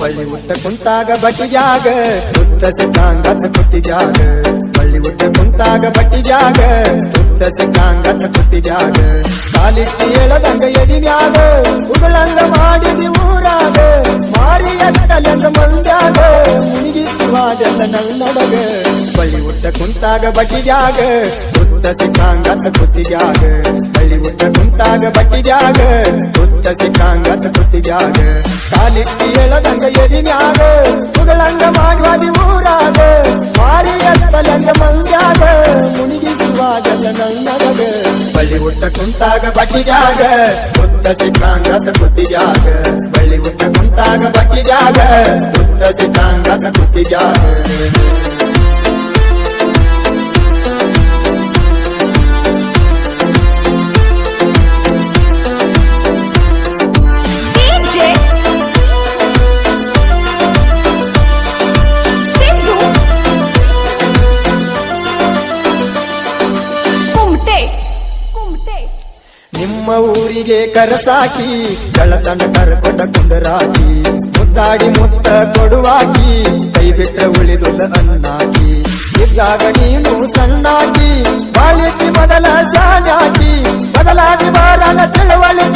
ಬಳ್ಳಿ ಉಟ್ಟ ಕುಂತಾಗ ಬಟ್ಟಿಗ್ಯಾಗ ಉತ್ತ ಸಿದ್ಧಾಂಗತ ಕುತ್ತಿಗ್ಯಾಗ ಬಳ್ಳಿ ಉಟ್ಟ ಕುಂತಾಗ ಬಟ್ಟಿಗ್ಯಾಗ ಉತ್ತ ಸಿದ್ಧಾಂಗತ ಕುತ್ತಿಗ್ಯಾಗ ಕಾಲಿಟ್ಟಿ ಹೇಳದಂಗ ಎದಿನ್ಯಾಗ ಉಗಳಂಗ ಮಾಡಿದಿ ಊರಾಗ ಮಾರಿ ಎತ್ತಲೆಂದ ಮಂದ್ಯಾಗ ಮುನಿಗಿಸುವಾಗೆಲ್ಲ ನನ್ನಡಗ ಬಳ್ಳಿ ಉಟ್ಟ ಕುಂತಾಗ ಬಟ್ಟಿಗ್ಯಾಗ ಉತ್ತ ಸಿದ್ಧಾಂಗತ ಕುತ್ತಿಗ್ಯಾಗ ಬಳ್ಳಿ ಉಟ್ಟ ಕುಂತಾಗ ಬಟ್ಟಿಗ್ಯಾಗ ಉತ್ತ ಸಿದ್ಧಾಂಗತ ಕುತ್ತಿಗ್ಯಾಗ ಕಾಲಿಟ್ಟಿ ಹೇಳದಂಗ ಎದಿನ್ಯಾಗ ಉಗಳಂಗ ಮಾಡುವಾದಿ ಊರಾಗ ಮಾರಿ ಎತ್ತಲೆಂದ ಮಂದ್ಯಾಗ ಮುನಿಗಿಸುವಾಗೆಲ್ಲ ನನ್ನಡಗ ಬಳ್ಳಿ ಉಟ್ಟ ಕುಂತಾಗ ಬಟ್ಟಿಗ್ಯಾಗ ಉತ್ತ ಸಿದ್ಧಾಂಗತ ಕುತ್ತಿಗ್ಯಾಗ ಬಳ್ಳಿ ಉಟ್ಟ ಕುಂತಾಗ ಬಟ್ಟಿಗ್ಯಾಗ ಉತ್ತ ಸಿದ್ಧಾಂಗತ ಕುತ್ತಿಗ್ಯಾಗ ನಿಮ್ಮ ಊರಿಗೆ ಕರಸಾಕಿ ಗಳತನ ಕರ್ಕೊಂಡ ಕುಂದರಾಕಿ, ಮುದ್ದಾಡಿ ಮುತ್ತ ಕೊಡುವಾಕಿ ಕೈ ಬಿಟ್ಟ ಉಳಿದುದ ಅನ್ನಾಕಿ. ಇದ್ದಾಗ ನೀನು ಸಣ್ಣಾಕಿ ಬಾಳಿಕ್ಕಿ ಮೊದಲ ಬದಲಾಗಿ ಬಾರನ ತಿಳುವಳಿಕಿ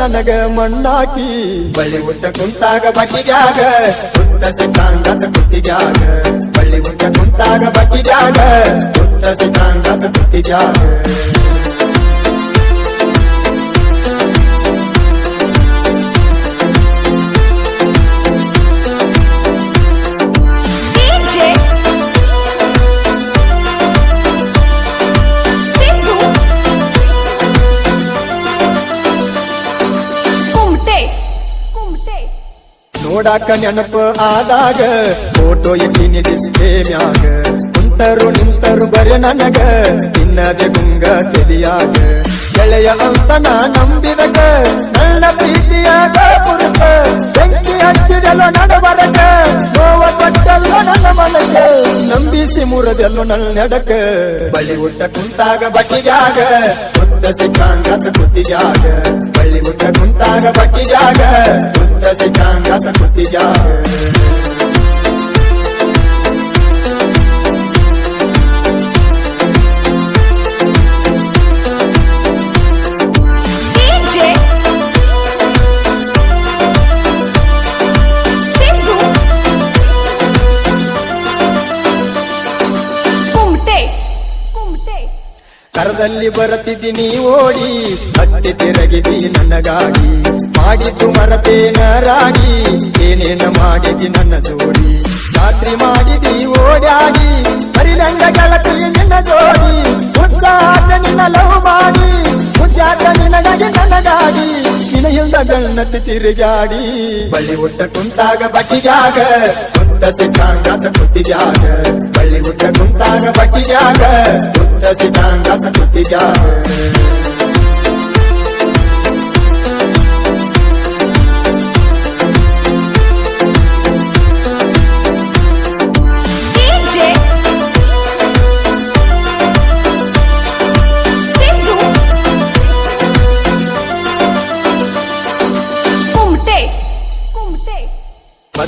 ನನಗ ಮಣ್ಣಾಕಿ. ಬಳ್ಳಿ ಉಟ್ಟ ಕುಂತಾಗ ಬಟ್ಟಿಗ್ಯಾಗ. ಉತ್ತ ಸಿದ್ಧಾಂಗತ ಜಾಗ ಬಳ್ಳಿ ಉಟ್ಟ ಕುಂತಾಗ ಬಟ್ಟಿಗ್ಯಾಗ. ಉತ್ತ ಸಿದ್ಧಾಂಗತ ಕುತ್ತಿಗ್ಯಾಗ ನೋಡಾಕ ನೆನಪು ಆದಾಗ ಫೋಟೋ ಎತ್ತಿನಿ ಡಿಸ್ಪ್ಲೇ ಮ್ಯಾಗ. ಕುಂತರು ನಿಂತರು ಬರೆ ನನಗ ತಿನ್ನದೆ ಗುಂಗ ತಿಳಿಯಾಗ ಗೆಳೆಯ ಅಂತ ನಾ ನಂಬಿದಗ ಮುರದೆಲ್ಲೋ ನನ್ನ ನಡಕ ಬಳ್ಳಿ ಉಟ್ಟ ಕುಂತಾಗ ಬಟ್ಟಿಜಾಗ ಉತ್ತ ಸಿಕ್ಕಾಂಗತ ಜಾಗ ಬಳ್ಳಿ ಉಟ್ಟ ಕುಂತಾಗ ಬಟ್ಟಿಜಾಗ ಉತ್ತ ಸಿಕ್ಕಾಂಗತ ಕುತ್ತಿಗ್ಯಾಗ ಕರದಲ್ಲಿ ನೀ ಓಡಿ ಮತ್ತೆ ತಿರಗಿದಿ ನನ್ನ ಗಾಡಿ ಮಾಡಿದ್ದು ಮರತೇನ ರಾಡಿ ಏನೇನ ಮಾಡಿದಿ ನನ್ನ ಜೋಡಿ. ರಾತ್ರಿ ಮಾಡಿದಿ ಓಡಾಡಿ ಹರಿಲಂಗ ಗೆಳತಿ ನಿನ್ನ ಜೋಡಿ. ಮುದ್ದಾಟ ನಿನ್ನ ಲವ್ ಮಾಡಿ ಮುದ್ದಾಟ ನಿನಗಾಗಿ ನನ್ನ ಗಾಡಿ ನಿನ ಇಲ್ದ ಗಣ್ಣತಿ ತಿರುಗಾಡಿ ಬಳಿ ಒಟ್ಟ ಕುಂತಾಗ ಬಟ್ಟಿಗಾಗ ಕುಂತ ಸಿದ್ಧಾಂಗತ ಕುತ್ತಿಗ್ಯಾಗ ಬಳ್ಳಿ ಉಟ್ಟ ಕುಂತಾಗ ಬಟ್ಟಿಗ್ಯಾಗ ಉತ್ತ ಸಿದ್ಧಾಂಗತ ಕುತ್ತಿಗ್ಯಾಗ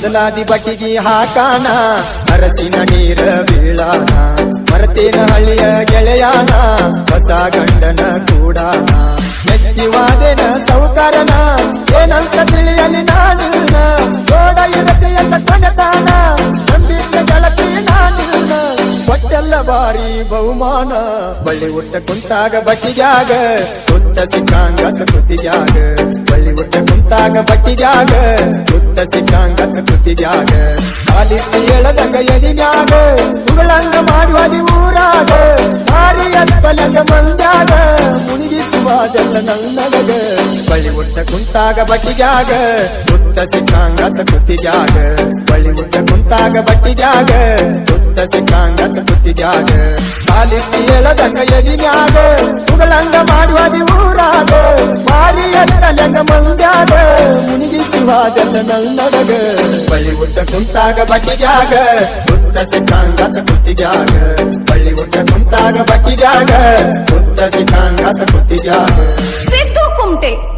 ಬದಲಾದಿ ಬಟ್ಟಿಗೆ ಹಾಕಾಣ, ಅರಸಿನ ನೀರ ಬೀಳಾನ ಮರತಿನ ಹಳ್ಳಿಯ ಗೆಳೆಯಾನ ಹೊಸ ಗಂಡನ ಕೂಡಾನ ಮೆಚ್ಚಿವಾದೆನ ಸೌಕಾರನ, ಏನಂತ ತಿಳಿಯಲಿ ನಾನಿಲ್ಲ. ಗೋಡ ಇರತಿ ಅಂತ ಒಟ್ಟೆಲ್ಲ ಬಾರಿ ಬಹುಮಾನ, ಬಳ್ಳಿ ಉಟ್ಟ ಕುಂತಾಗ ಬಟ್ಟಿಗ್ಯಾಗ, ಕುಂತ ಸಿಕ್ಕಾಂಗ ಕುತ್ತಿಗ್ಯಾಗ ಬಳ್ಳಿ ಉಟ್ಟ ಕುಂತಾಗ ಬಟ್ಟಿಗ್ಯಾಗ ಉತ್ತ ಸಿಕ್ಕಾಂಗತ ಕುತ್ತಿಗ್ಯಾಗ ಕಾಲಿತ್ತಿ ಎಳದಂಗ ಎದಿಮ್ಯಾಗ ಉಗಳಂಗ ಮಾಡುವದಿ ಊರಾಗ ಮಾರಿ ಎತ್ತಲಂಗ ಮಂದ್ಯಾಗ ಮುನಿಗಿಸುವಾದೆಲ್ಲ ನನ್ನಡಗ ಬಳ್ಳಿ ಉಟ್ಟ ಕುಂತಾಗ ಬಟ್ಟಿಗ್ಯಾಗ ಉತ್ತ ಸಿಕ್ಕಾಂಗತ ಕುತ್ತಿಗ್ಯಾಗ ಬಳಿ ಉಟ್ಟ ಕುಂತಾಗ ಬಟ್ಟಿಗ್ಯಾಗ ಉತ್ತ ಸಿಕ್ಕಾಂಗತ ಕುತ್ತಿಗ್ಯಾಗ ಕಾಲಿತ್ತಿ ಎಳದಂಗ ಮ್ಯಾಗ. ಉಗಳಂಗ ಮಾಡುವದಿ ಊರಾಗ. ಮಾರಿ ಎತ್ತಲಂಗ ಮಂದ್ಯಾಗ. ಮುನಿಗಿಸುವಾದೆಲ್ಲ ನನ್ನಡಗ ಬಳ್ಳಿ ಉಟ್ಟ ಕುಂತಾಗ ಬಟ್ಟಿಗ್ಯಾಗ. ಉತ್ತ ಸಿದ್ಧಾಂಗತ ಕುತ್ತಿಗ್ಯಾಗ ಬಳ್ಳಿ ಉಟ್ಟ ಕುಂತಾಗ ಬಟ್ಟಿಗ್ಯಾಗ. ಉತ್ತ ಸಿದ್ಧಾಂಗತ ಕುತ್ತಿಗ್ಯಾಗ ಸಿದ್ದು ಕುಂಟೆ.